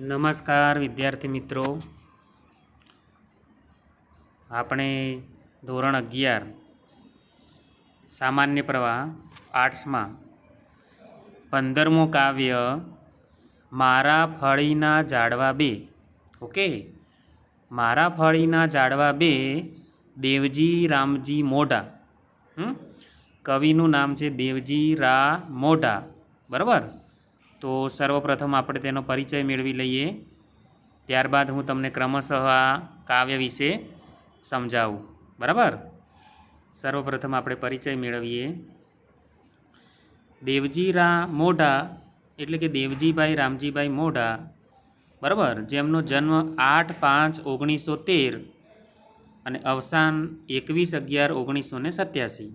નમસ્કાર, વિદ્યાર્થી મિત્રો. આપણે ધોરણ અગિયાર, સામાન્ય પ્રવાહ, આર્ટ્સમાં. પંદરમું કાવ્ય, મારા ફળીના ઝાડવા બે. ઓકે? મારા ફળીના ઝાડવા બે, દેવજી રામજી મોઢા? કવિનું નામ છે દેવજી રા મોઢા. બરાબર? તો સર્વપ્રથમ આપણે તેનો પરિચય મેળવી લઈએ. ત્યારબાદ હું તમને ક્રમશઃ આ કાવ્ય વિશે સમજાવું. બરાબર? સર્વપ્રથમ આપણે પરિચય મેળવીએ. દેવજી રા મોઢા એટલે કે દેવજીભાઈ રામજીભાઈ મોઢા, બરાબર? જેમનો જન્મ આઠ પાંચ ઓગણીસો તેર અને અવસાન એકવીસ અગિયાર ઓગણીસો ને સત્યાસી.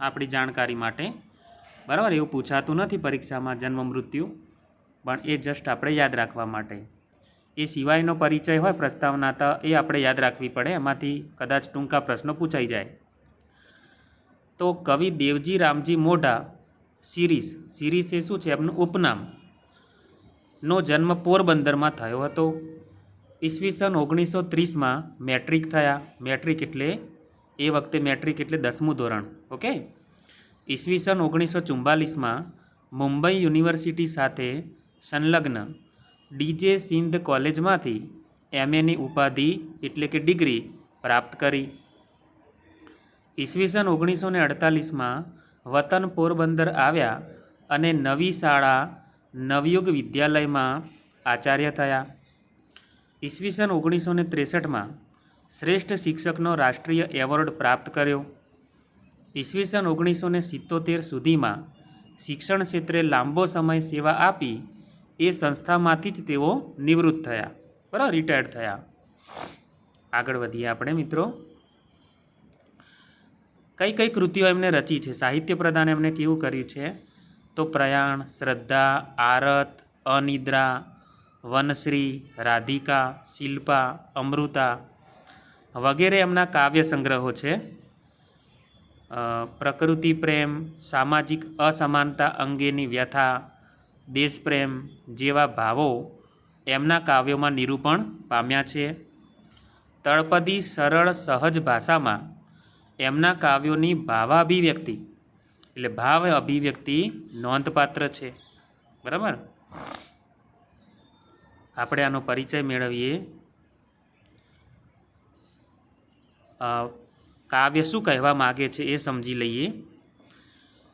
આપણી જાણકારી માટે. બરાબર? એવું પૂછાતું નથી પરીક્ષામાં જન્મ, મૃત્યુ. પણ એ જસ્ટ આપણે યાદ રાખવા માટે. એ સિવાયનો પરિચય હોય પ્રસ્તાવના, તો એ આપણે યાદ રાખવી પડે. એમાંથી કદાચ ટૂંકા પ્રશ્નો પૂછાઈ જાય. તો કવિ દેવજી રામજી મોઢા, સિરીસ. સિરીસ એ શું છે? એમનું ઉપનામ. નો જન્મ પોરબંદરમાં થયો હતો. ઈસવીસન ઓગણીસો ત્રીસમાં મેટ્રિક થયા. મેટ્રિક એટલે, એ વખતે મેટ્રિક એટલે દસમું ધોરણ. ઓકે? ઈસવીસન ઓગણીસો ચુમ્બાલીસમાં મુંબઈ યુનિવર્સિટી સાથે સંલગ્ન. ડીજે સિંધ કોલેજમાંથી એમએની ઉપાધિ એટલે કે ડિગ્રી પ્રાપ્ત કરી. ઈસવીસન ઓગણીસો ને અડતાલીસમાં વતન પોરબંદર આવ્યા અને નવી શાળા, નવયુગ વિદ્યાલયમાં આચાર્ય થયા. ઈસવીસન ઓગણીસો ને ત્રેસઠમાં શ્રેષ્ઠ શિક્ષકનો રાષ્ટ્રીય એવોર્ડ પ્રાપ્ત કર્યો. ઈસવીસન ઓગણીસો ને સિત્તોતેર સુધીમાં શિક્ષણ ક્ષેત્રે લાંબો સમય સેવા આપી એ સંસ્થામાંથી જ તેઓ નિવૃત્ત થયા. બરાબર? રિટાયર્ડ થયા. આગળ વધીએ આપણે, મિત્રો. કઈ કઈ કૃતિઓ એમને રચી છે? સાહિત્ય પ્રદાન એમને કેવું કર્યું છે? તો પ્રયાણ, શ્રદ્ધા, આરત, અનિદ્રા, વનશ્રી, રાધિકા, શિલ્પા, અમૃતા વગેરે એમના કાવ્ય સંગ્રહો છે. પ્રકૃતિ પ્રેમ, સામાજિક અસમાનતા અંગેની વ્યથા દેશપ્રેમ જેવા ભાવો એમના કાવ્યોમાં નિરૂપણ પામ્યા છે. તળપદી સરળ સહજ ભાષામાં એમના કાવ્યોની ભાવાભિવ્યક્તિ એટલે ભાવ અભિવ્યક્તિ નોંધપાત્ર છે. બરાબર? આપણે આનો પરિચય મેળવીએ. કાવ્ય શું કહેવા માગે છે એ સમજી લઈએ.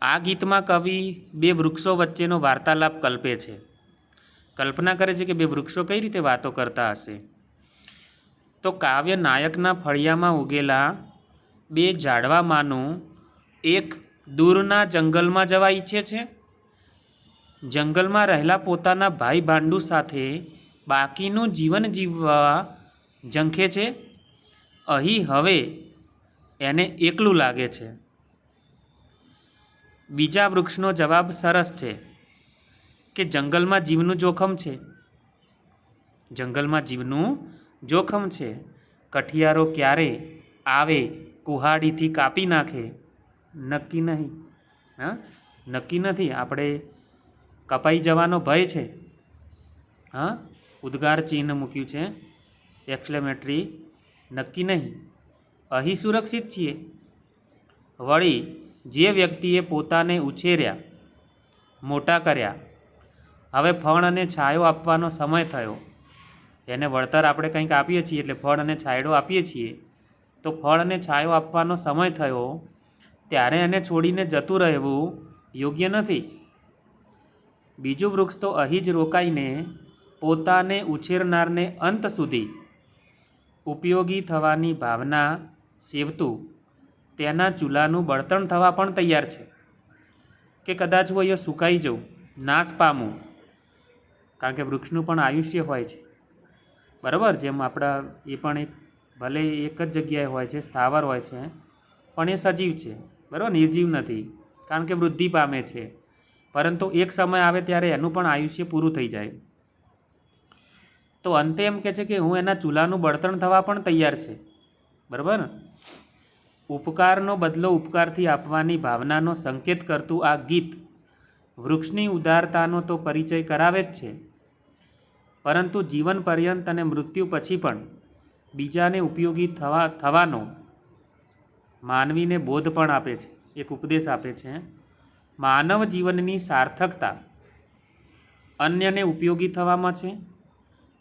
આ ગીતમાં કવિ બે વૃક્ષો વચ્ચેનો વાર્તાલાપ કલ્પે છે. કલ્પના કરે છે કે બે વૃક્ષો કઈ રીતે વાતો કરતા હશે? તો કાવ્ય નાયકના ફળિયામાં ઉગેલા બે ઝાડવામાંનું એક દૂરના જંગલમાં જવા ઈચ્છે છે. જંગલમાં રહેલા પોતાના ભાઈ ભાંડુ સાથે બાકીનું જીવન જીવવા ઝંખે છે. અહીં હવે એને એકલું લાગે છે. બીજા વૃક્ષનો જવાબ સરસ છે કે જંગલમાં જીવનું જોખમ છે. જંગલમાં જીવનું જોખમ છે. કઠિયારો ક્યારે આવે, કુહાડીથી કાપી નાખે, નક્કી નહીં. હા? નક્કી નથી. આપણે કપાઈ જવાનો ભય છે. હા? ઉદ્ગાર ચિહ્ન મૂક્યું છે. એક્સલેમેટરી, નક્કી નહીં. અહીં સુરક્ષિત છીએ. વળી જે વ્યક્તિએ પોતાને ઉછેર્યા, મોટા કર્યા, હવે ફળ અને છાયો આપવાનો સમય થયો. એને વળતર આપણે કંઈક આપીએ છીએ એટલે ફળ અને છાંયડો આપીએ છીએ. તો ફળ અને છાંયો આપવાનો સમય થયો, ત્યારે એને છોડીને જતું રહેવું યોગ્ય નથી. બીજું વૃક્ષ તો અહીં જ રોકાઈને પોતાને ઉછેરનારને અંત સુધી ઉપયોગી થવાની ભાવના સેવતું તેના ચૂલાનું બળતણ થવા પણ તૈયાર છે. કે કદાચ હું અહીંયા સુકાઈ જાઉં નાશ પામું, કારણ કે વૃક્ષનું પણ આયુષ્ય હોય છે. બરાબર? જેમ આપણા, એ પણ એક, ભલે એક જ જગ્યાએ હોય છે, સ્થાવર હોય છે, પણ એ સજીવ છે. બરાબર? નિર્જીવ નથી, કારણ કે વૃદ્ધિ પામે છે. પરંતુ એક સમય આવે ત્યારે એનું પણ આયુષ્ય પૂરું થઈ જાય. તો અંતે એમ કહે છે કે હું એના ચૂલાનું બળતણ થવા પણ તૈયાર છે. બરાબર? ઉપકારનો બદલો ઉપકારથી આપવાની ભાવનાનો સંકેત કરતું આ ગીત વૃક્ષની ઉદારતાનો તો પરિચય કરાવે જ છે. પરંતુ જીવન પર્યંત અને મૃત્યુ પછી પણ બીજાને ઉપયોગી થવા, થવાનો માનવીને બોધ પણ આપે છે. એક ઉપદેશ આપે છે, માનવ જીવનની સાર્થકતા અન્યને ઉપયોગી થવામાં છે.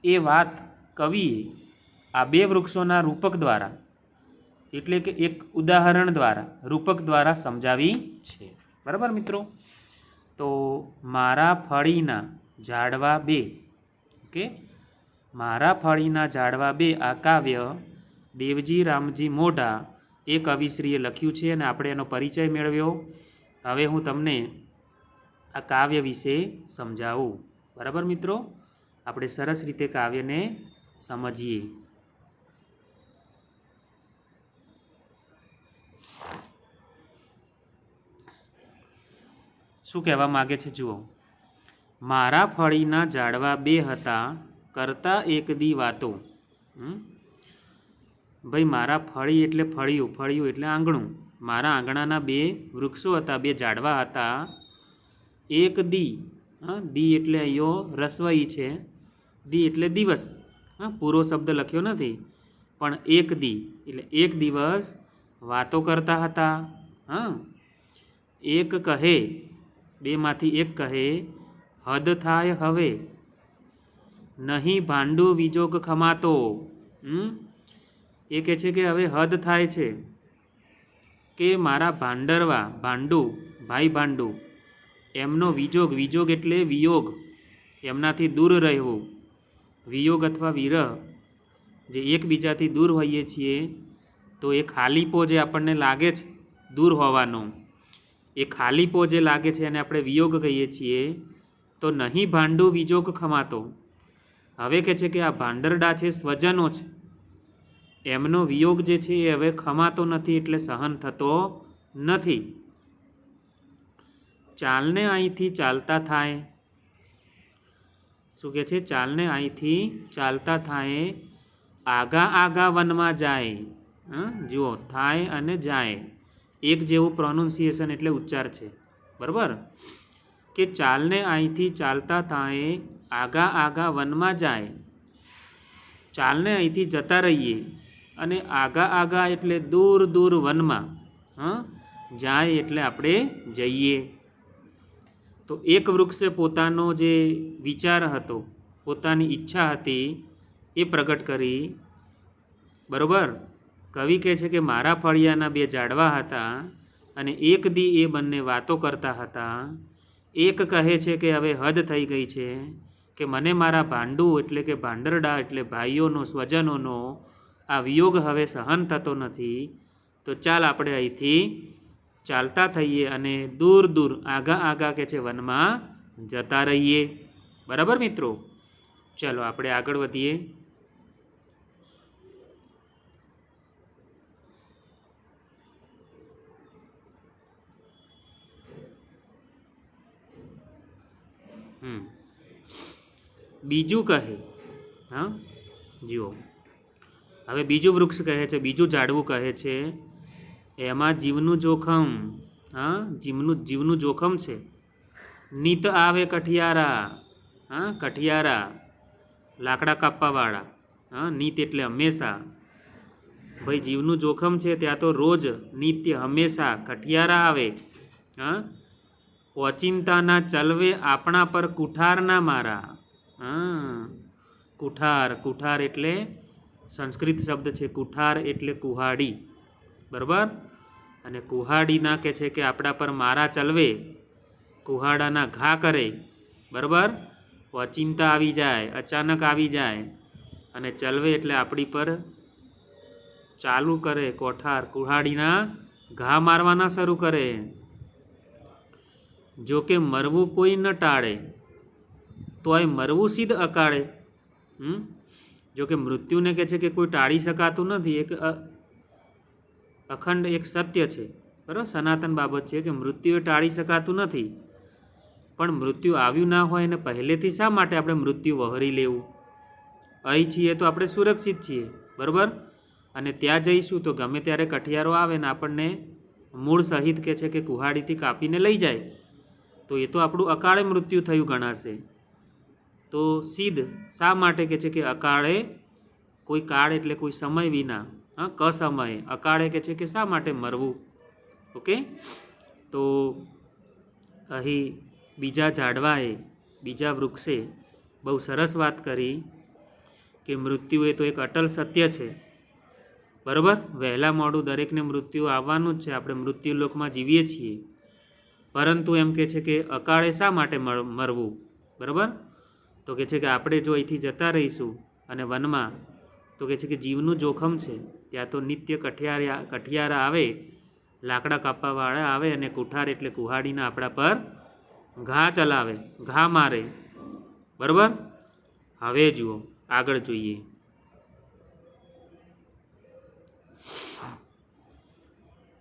એ વાત કવિએ આ બે વૃક્ષોના રૂપક દ્વારા એટલે કે એક ઉદાહરણ દ્વારા, રૂપક દ્વારા સમજાવી છે. બરાબર મિત્રો? તો મારા ફળીના ઝાડવા બે. ઓકે? મારા ફળીના ઝાડવા બે આ કાવ્ય દેવજી રામજી મોઢા એ કવિશ્રીએ લખ્યું છે અને આપણે એનો પરિચય મેળવ્યો. હવે હું તમને આ કાવ્ય વિશે સમજાવું. બરાબર મિત્રો? આપણે સરસ રીતે કાવ્યને સમજીએ. શું કહેવા માગે છે? જુઓ. મારા ફળીના ઝાડવા બે હતા, કરતા એક દી વાતો? ભાઈ, મારા ફળી એટલે ફળિયું ફળિયું એટલે આંગણું. મારા આંગણાના બે વૃક્ષો હતા, બે ઝાડવા હતા. એક દી, હા, દી એટલે અહીંયો રસવાઈ છે. દી એટલે દિવસ. હા, પૂરો શબ્દ લખ્યો નથી. પણ એક દી, એટલે એક દિવસ વાતો કરતા હતા. હા. એક કહે બેમાંથી એક કહે, હદ થાય હવે. નહીં ભાંડુ વિજોગ ખમાતો. એ કહે છે કે હવે હદ થાય છે. કે મારા ભાંડરવા ભાંડુ, ભાઈ ભાંડુ, એમનો વિજોગ વિજોગ એટલે વિયોગ, એમનાથી દૂર રહેવું. વિયોગ અથવા વિરહ, જે એકબીજાથી દૂર હોઈએ છીએ, તો એ ખાલીપો જે આપણને લાગે છે, દૂર હોવાનો. એ ખાલીપો જે લાગે છે એને આપણે વિયોગ કહીએ છીએ, તો નહીં ભાંડુ વિજોગ ખમાતો. હવે કહે છે કે આ ભાંડરડા છે, સ્વજનો છે. એમનો વિયોગ જે છે એ હવે ખમાતો નથી એટલે સહન થતો નથી. ચાલને અહીંથી ચાલતા થાય. શું કહે છે? ચાલને અહીંથી ચાલતા થાય. આગા આગા વનમાં જાય. જુઓ, થાય અને જાય. એક જેવું પ્રોનાઉન્સિએશન એટલે ઉચ્ચાર છે. બરાબર? કે ચાલને અહીંથી ચાલતા થાય, આગા આગા વનમાં જાય. ચાલને અહીંથી જતા રહીએ અને આગા આગા એટલે દૂર દૂર વનમાં, હં? જાય એટલે આપણે જઈએ. તો એક વૃક્ષે પોતાનો જે વિચાર હતો, પોતાની ઈચ્છા હતી, એ પ્રગટ કરી. બરોબર? કવિ કહે છે કે મારા ફળિયાના બે ઝાડવા હતા અને એક દી એ બંને વાતો કરતા હતા. એક કહે છે કે હવે હદ થઈ ગઈ છે કે મને મારા ભાંડુ એટલે કે ભાંડરડા એટલે ભાઈઓનો, સ્વજનોનો આ વિયોગ હવે સહન થતો નથી. તો ચાલ આપણે અહીંથી ચાલતા થઈએ અને દૂર દૂર આગા આગા કે છે વનમાં જતા રહીએ. બરાબર મિત્રો? ચાલો આપણે આગળ વધીએ. બીજું કહે. હા? જુઓ. હવે બીજું વૃક્ષ કહે છે, બીજું ઝાડવું કહે છે. એમાં જીવનું જોખમ, હા, જીવનું જીવનું જોખમ છે. નીત આવે કઠિયારા, હા, કઠિયારા, લાકડા કાપવાવાળા, હા, નીત એટલે હંમેશા. ભાઈ, જીવનું જોખમ છે, ત્યાં તો રોજ નિત્ય હંમેશા કઠિયારા આવે, હા. ઓચિંતાના ચલવે આપણા પર કુઠારના મારા. હા. કુઠાર કુઠાર એટલે સંસ્કૃત શબ્દ છે. કુઠાર એટલે કુહાડી. બરાબર? અને કુહાડીના કે છે કે આપણા પર મારા ચલવે, કુહાડાના ઘા કરે. બરાબર? અચિંતા આવી જાય, અચાનક આવી જાય. અને ચલવે એટલે આપણી પર ચાલુ કરે, કોઠાર. કુહાડીના ઘા મારવાના શરૂ કરે. જો કે મરવું કોઈ ન ટાળે. તોય મરવું સિદ્ધ અકાળે. હમ? જો કે મૃત્યુને કહે છે કે કોઈ ટાળી શકાતું નથી, એક અખંડ એક સત્ય છે. બરાબર? સનાતન બાબત છે કે મૃત્યુ એ ટાળી શકાતું નથી. પણ મૃત્યુ આવ્યું ના હોય ને પહેલેથી શા માટે આપણે મૃત્યુ વહરી લેવું? અહીં છીએ તો આપણે સુરક્ષિત છીએ. બરાબર? અને ત્યાં જઈશું તો ગમે ત્યારે કઠિયારો આવે ને આપણને મૂળ સહિત કહે છે કે કુહાડીથી કાપીને લઈ જાય. તો એ તો આપણું અકાળે મૃત્યુ થયું ગણાશે. તો સિદ્ધ શા માટે કે છે કે અકાળે કોઈ કાળ એટલે કોઈ સમય વિના, હા, કસમયે. અકાળે કે છે કે શા માટે મરવું? ઓકે? તો અહીં બીજા ઝાડવાએ, બીજા વૃક્ષે બહુ સરસ વાત કરી કે મૃત્યુ એ તો એક અટલ સત્ય છે. બરાબર? વહેલા મોડું દરેકને મૃત્યુ આવવાનું જ છે. આપણે મૃત્યુલોકમાં જીવીએ છીએ. પરંતુ એમ કે છે કે અકાળે શા માટે મરવું? બરાબર? તો કે છે કે આપણે જો અહીંથી જતા રહીશું અને વનમાં, તો કે છે કે જીવનું જોખમ છે, ત્યાં તો નિત્ય કઠિયારા કઠિયારા આવે, લાકડા કાપવાવાળા આવે અને કુઠાર એટલે કુહાડીના આપણા પર ઘા ચલાવે, ઘા મારે. બરાબર? હવે જુઓ, આગળ જોઈએ.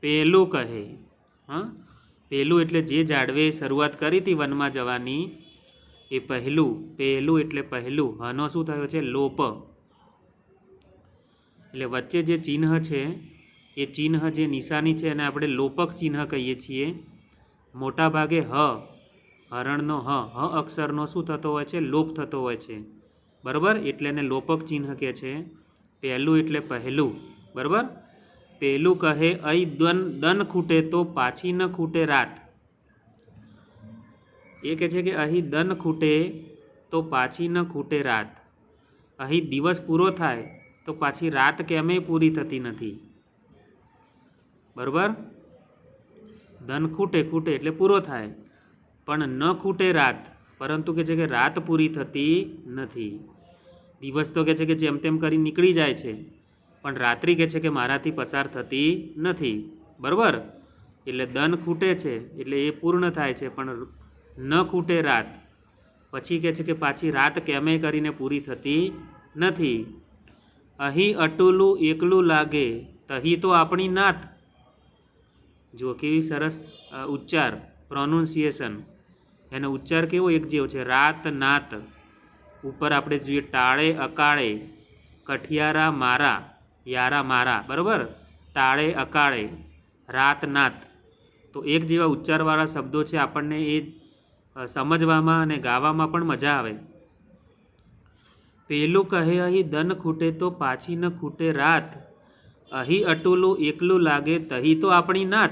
પહેલું કહે, હા? પહેલું એટલે જે જાડવે શરૂઆત કરી હતી વનમાં જવાની એ પહેલું પહેલું એટલે પહેલું. હનો શું થયો છે? લોપ. એટલે વચ્ચે જે ચિહ્ન છે, એ ચિહ્ન જે નિશાની છે એને આપણે લોપક ચિહ્ન કહીએ છીએ. મોટા ભાગે હ, હરણનો હ હ અક્ષરનો શું થતો હોય છે? લોપ થતો હોય છે. બરાબર? એટલે એને લોપક ચિહ્ન કહે છે. પહેલું એટલે પહેલું. બરાબર? પહેલું કહે, અઈ દન દન ખૂટે તો પાછી ન ખૂટે રાત. એ કહે છે કે અહીં દન ખૂટે તો પાછી ન ખૂટે રાત. અહીં દિવસ પૂરો થાય તો પાછી રાત કેમે પૂરી થતી નથી. બરાબર? ધન ખૂટે ખૂટે એટલે પૂરો થાય. પણ ન ખૂટે રાત, પરંતુ કે છે કે રાત પૂરી થતી નથી. દિવસ તો કહે છે કે જેમ તેમ કરી નીકળી જાય છે. પણ રાત્રિ કહે છે કે મારાથી પસાર થતી નથી. બરાબર? એટલે દન ખૂટે છે, એટલે એ પૂર્ણ થાય છે, પણ ન ખૂટે રાત. પછી કે છે કે પાછી રાત કેમે કરીને પૂરી થતી નથી. અહીં અટુલું એકલું લાગે, તહી તો આપણી નાત. જુઓ કેવી સરસ ઉચ્ચાર પ્રોનાઉન્સિએશન એનો ઉચ્ચાર કેવો એક જેવો છે, રાત નાત. ઉપર આપણે જોઈએ ટાળે અકાળે, કઠિયારા મારા, યારા મારા, બરાબર? ટાળે અકાળે, રાત નાત. તો એક જેવા ઉચ્ચારવાળા શબ્દો છે આપણને એ સમજવામાં અને ગાવામાં પણ મજા આવે. પેલું કહે અહીં દન ખૂટે તો પાછી ન ખૂટે રાત. અહીં અટુલું એકલું લાગે તહી તો આપણી નાત.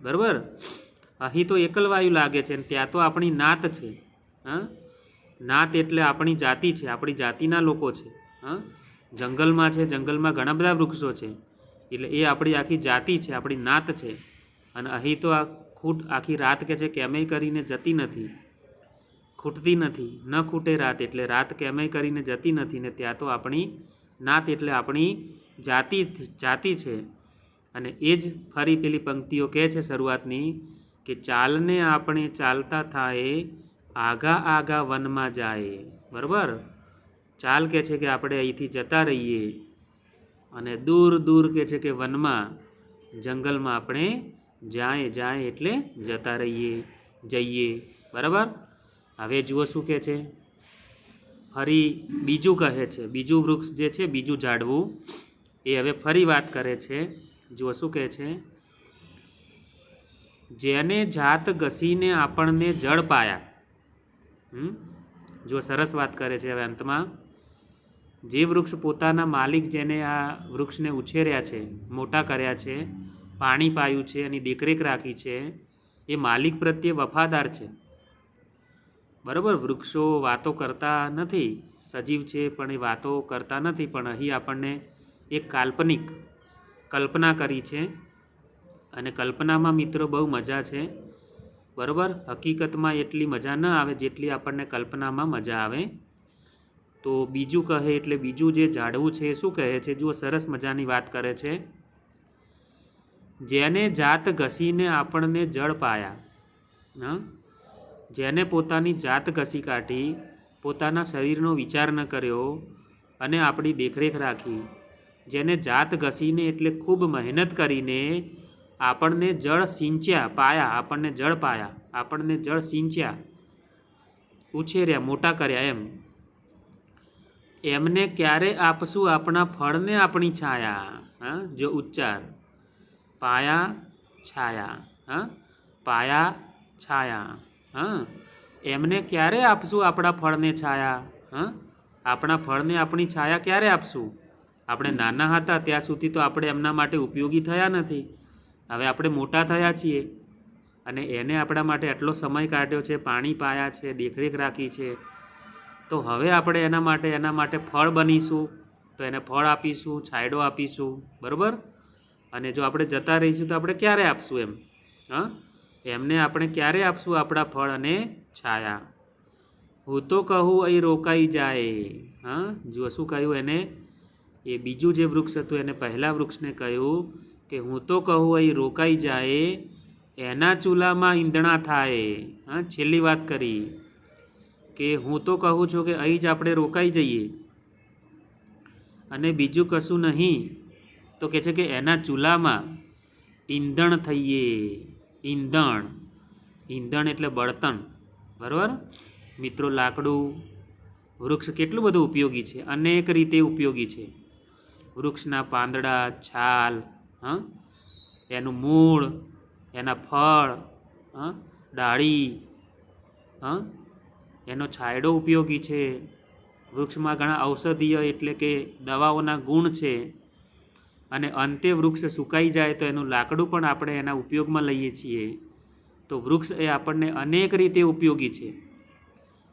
બરાબર? અહીં તો એકલવાયુ લાગે છે ને ત્યાં તો આપણી નાત છે. હા? નાત એટલે આપણી જાતિ છે, આપણી જાતિના લોકો છે. હા? જંગલમાં છે, જંગલમાં ઘણા બધા વૃક્ષો છે. એટલે એ આપણી આખી જાતિ છે, આપણી નાત છે. અને અહીં તો આ ખૂટ આખી રાત કે છે કેમેય કરીને જતી નથી. ખૂટતી નથી. ન ખૂટે રાત એટલે રાત કેમેય કરીને જતી નથી ને ત્યાં તો આપણી નાત એટલે આપણી જાતિ જાતિ છે. અને એ જ ફરી પેલી પંક્તિઓ કહે છે શરૂઆતની કે ચાલને આપણે ચાલતા થાય આગા આગા વનમાં જાય બરાબર? ચાલ કહે છે કે આપણે અહીંથી જતા રહીએ અને દૂર દૂર કહે છે કે વનમાં, જંગલમાં આપણે જાય જાય એટલે જતા રહીએ, જઈએ. બરાબર? હવે જુઓ શું કહે છે. ફરી બીજું કહે છે. બીજું વૃક્ષ જે છે, બીજું ઝાડવું. એ હવે ફરી વાત કરે છે. જુઓ શું કહે છે. જેને જાત ઘસીને આપણને જળ પાયા? જો સરસ વાત કરે છે હવે અંતમાં. જે વૃક્ષ પોતાના માલિક જેને આ વૃક્ષને ઉછેર્યા છે, મોટા કર્યા છે પાણી પાયું છે એની દેખરેખ રાખી છે, એ માલિક પ્રત્યે વફાદાર છે. બરાબર, વૃક્ષો વાતો કરતા નથી, સજીવ છે પણ એ વાતો કરતા નથી, પણ અહીં આપણને એક કાલ્પનિક કલ્પના કરી છે અને કલ્પનામાં મિત્રો બહુ મજા છે. બરાબર, હકીકતમાં એટલી મજા ન આવે જેટલી આપણને કલ્પનામાં મજા આવે. તો બીજું કહે એટલે બીજું જે ઝાડવું છે એ શું કહે છે? જુઓ, સરસ મજાની વાત કરે છે. જેને જાત ઘસીને આપણને જળ પાયા. જેને પોતાની જાત ઘસી કાઢી, પોતાના શરીરનો વિચાર ન કર્યો અને આપણી દેખરેખ રાખી. જેને જાત ઘસીને એટલે ખૂબ મહેનત કરીને આપણને જળ સિંચ્યા, પાયા, આપણને જળ પાયા, આપણને જળ સિંચ્યા. ઉછેર્યા, મોટા કર્યા એમ. એમને ક્યારે આપશું? આપણા ફળને આપણી છાયા. હા? જો ઉચ્ચાર. પાયા છાયા, હા? પાયા છાયા, હા? એમને ક્યારે આપશું આપણા ફળને છાયા, હં? આપણા ફળને આપણી છાયા ક્યારે આપશું? આપણે નાના હતા ત્યાં સુધી તો આપણે એમના માટે ઉપયોગી થયા નથી. હવે આપણે મોટા થયા છીએ. અને એને આપણા માટે આટલો સમય કાઢ્યો છે, પાણી પાયા છે, દેખરેખ રાખી છે. તો હવે આપણે એના માટે એના માટે ફળ બનીશું. તો એને ફળ આપીશું, છાંયડો આપીશું. બરાબર? અને જો આપણે જતા રહીશું તો આપણે ક્યારે આપશું એમ? હા? એમને આપણે ક્યારે આપશું આપણા ફળ અને છાયા? હું તો કહું, અહીં રોકાઈ જાય. હા? જો શું કહ્યું એને? એ બીજું જે વૃક્ષ હતું એને પહેલાં વૃક્ષને કહ્યું કે, હું તો કહું, અહીં રોકાઈ જાય, એના ચૂલામાં ઈંધણા થાય. હા? છેલ્લી વાત કરી કે, હું તો કહું છું કે, અહીં જ આપણે રોકાઈ જઈએ. અને બીજું કશું નહીં. તો કહે છે કે એના ચૂલામાં ઈંધણ થઈએ. ઈંધણ. ઈંધણ એટલે બળતણ. બરાબર? મિત્રો, લાકડું, વૃક્ષ કેટલું બધું ઉપયોગી છે? અનેક રીતે ઉપયોગી છે. વૃક્ષના પાંદડા, છાલ, હં? એનું મૂળ, એના ફળ, હં? ડાળી, હં? એનો છાંયડો ઉપયોગી છે. વૃક્ષમાં ઘણા ઔષધીય એટલે કે દવાઓના ગુણ છે. અને અંતે વૃક્ષ સુકાઈ જાય તો એનું લાકડું પણ આપણે એના ઉપયોગમાં લઈએ છીએ. તો વૃક્ષ એ આપણને અનેક રીતે ઉપયોગી છે.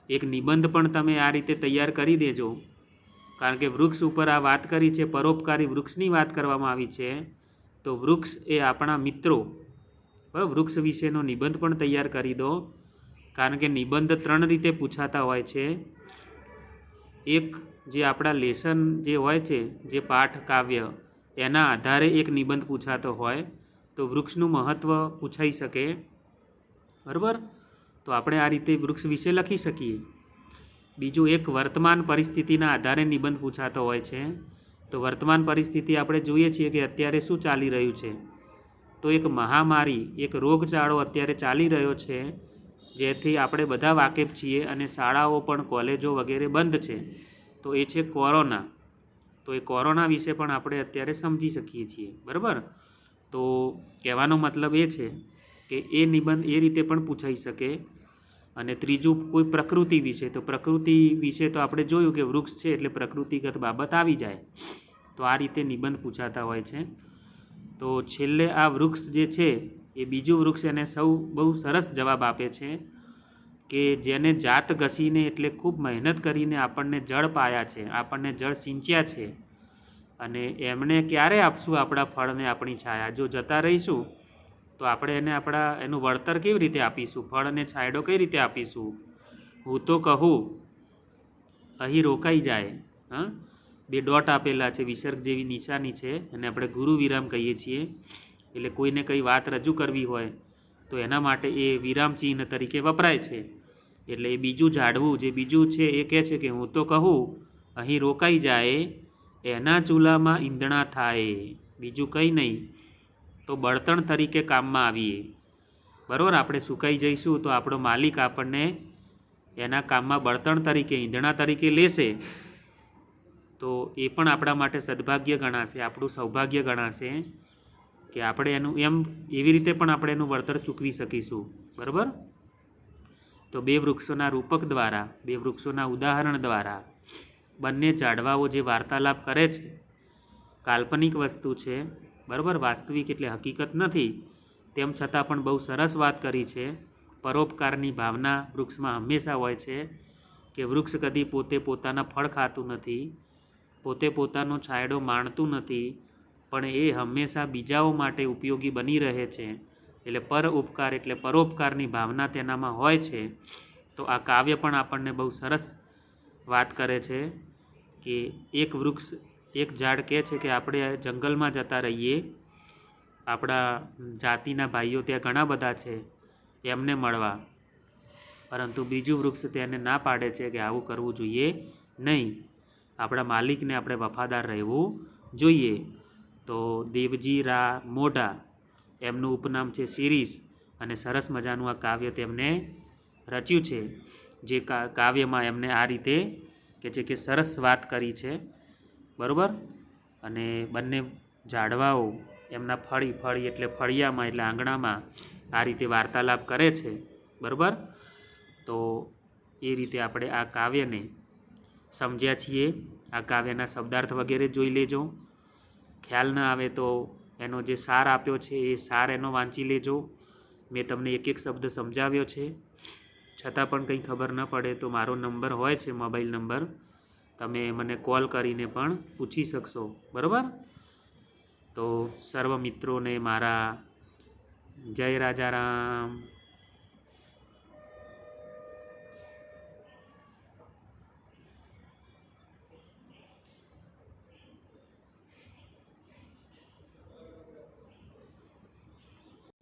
એક નિબંધ પણ તમે આ રીતે તૈયાર કરી દેજો. કારણ કે વૃક્ષ ઉપર આ વાત કરી છે, પરોપકારી વૃક્ષની વાત કરવામાં આવી છે. તો વૃક્ષ એ આપણા મિત્રો. બરાબર? વૃક્ષ વિશેનો નિબંધ પણ તૈયાર કરી દો. કારણ કે નિબંધ ત્રણ રીતે પૂછાતા હોય છે. એક, જે આપણા લેસન જે હોય છે, જે પાઠ કાવ્ય એના આધારે એક નિબંધ પૂછાતો હોય, તો વૃક્ષનું મહત્ત્વ પૂછાઈ શકે. બરાબર? તો આપણે આ રીતે વૃક્ષ વિશે લખી શકીએ. બીજું, એક વર્તમાન પરિસ્થિતિના આધારે નિબંધ પૂછાતો હોય છે. તો વર્તમાન પરિસ્થિતિ આપણે જોઈએ છીએ કે અત્યારે શું ચાલી રહ્યું છે. તો એક મહામારી, એક રોગચાળો અત્યારે ચાલી રહ્યો છે, જેથી આપણે બધા વાકેફ છીએ અને શાળાઓ પણ, કોલેજો વગેરે બંધ છે. તો એ છે કોરોના. તો એ કોરોના વિશે પણ આપણે અત્યારે સમજી શકીએ છીએ, બરાબર? તો કહેવાનો મતલબ એ છે કે એ નિબંધ એ રીતે પણ પૂછાઈ શકે. અને ત્રીજું કોઈ પ્રકૃતિ વિશે, તો પ્રકૃતિ વિશે તો આપણે જોયું કે વૃક્ષ છે એટલે પ્રકૃતિગત બાબત આવી જાય. તો આ રીતે નિબંધ પૂછાતા હોય છે. તો છેલ્લે આ વૃક્ષ જે છે, એ બીજું વૃક્ષ એને સૌ બહુ સરસ જવાબ આપે છે. કે જેને જાત ઘસીને એટલે ખૂબ મહેનત કરીને આપણને જળ પાયા છે, આપણને જળ સિંચ્યા છે. અને એમણે ક્યારે આપશું આપણા ફળને આપણી છાયા? જો જતા રહીશું, તો આપણે એને આપણા, એનું વળતર કેવી રીતે આપીશું? ફળ અને છાંયડો કઈ રીતે આપીશું? હું તો કહું, અહીં રોકાઈ જાય, હા? બે ડોટ આપેલા છે, વિસર્ગ જેવી નિશાની છે અને આપણે ગુરુ વિરામ કહીએ છીએ. એટલે કોઈને કંઈ વાત રજૂ કરવી હોય, તો એના માટે એ વિરામ ચિહ્ન તરીકે વપરાય છે. એટલે એ બીજું ઝાડવું જે બીજું છે એ કહે છે કે હું તો કહું, અહીં રોકાઈ જાય, એના ચૂલામાં ઈંધણા થાય, બીજું કંઈ નહીં. તો બળતણ તરીકે કામમાં આવીએ. બરાબર, આપણે સુકાઈ જઈશું તો આપણો માલિક આપણને એના કામમાં બળતણ તરીકે, ઈંધણા તરીકે લેશે. તો એ પણ આપણા માટે સદભાગ્ય ગણાશે, આપણું સૌભાગ્ય ગણાશે કે આપણે એનું એમ, એવી રીતે પણ આપણે એનું વળતર ચૂકવી શકીશું. બરાબર? તો બે વૃક્ષોના રૂપક દ્વારા, બે વૃક્ષોના ઉદાહરણ દ્વારા બંને ઝાડવાઓ જે વાર્તાલાપ કરે છે, કાલ્પનિક વસ્તુ છે, બરાબર? વાસ્તવિક એટલે હકીકત નથી. તેમ છતાં પણ બહુ સરસ વાત કરી છે. પરોપકારની ભાવના વૃક્ષમાં હંમેશા હોય છે કે વૃક્ષ કદી પોતે પોતાના ફળ ખાતું નથી, પોતે પોતાનો છાંયડો માણતું નથી, પણ એ હંમેશા બીજાઓ માટે ઉપયોગી બની રહે છે. એટલે પર ઉપકાર એટલે પરોપકારની ભાવના તેનામાં હોય છે, તો આ કાવ્ય પણ આપણને બહુ સરસ વાત કરે છે કે એક વૃક્ષ, એક ઝાડ કહે છે કે આપણે જંગલમાં જતા રહીએ, આપણા જાતિના ભાઈઓ ત્યાં ઘણા બધા છે, એમને મળવા. પરંતુ બીજું વૃક્ષ તેને ના પાડે છે કે આવું કરવું જોઈએ નહીં. આપણા માલિકને આપણે વફાદાર રહેવું જોઈએ. તો દેવજી રા મોઢા એમનું ઉપનામ છે શિરીષ અને સરસ મજાનું આ કાવ્ય તેમને રચ્યું છે. જે કાવ્યમાં એમને આ રીતે કે છે કે સરસ વાત કરી છે. બરાબર? અને બંને ઝાડવાઓ એમના ફળી ફળી એટલે ફળિયામાં એટલે આંગણામાં આ રીતે વાર્તાલાપ કરે છે. બરાબર? તો એ રીતે આપણે આ કાવ્યને સમજ્યા છીએ. આ કાવ્યના શબ્દાર્થ વગેરે જોઈ લેજો. ખ્યાલ ન આવે તો એનો જે સાર આપ્યો છે, એ સાર એનો વાંચી લેજો. મેં તમને એક એક શબ્દ સમજાવ્યો છે. છતાં પણ કંઈ ખબર ન પડે તો મારો નંબર હોય છે, મોબાઈલ નંબર. તમે મને કોલ કરીને પણ પૂછી શકશો. બરાબર? તો સર્વ મિત્રોને મારા જય રાજારામ.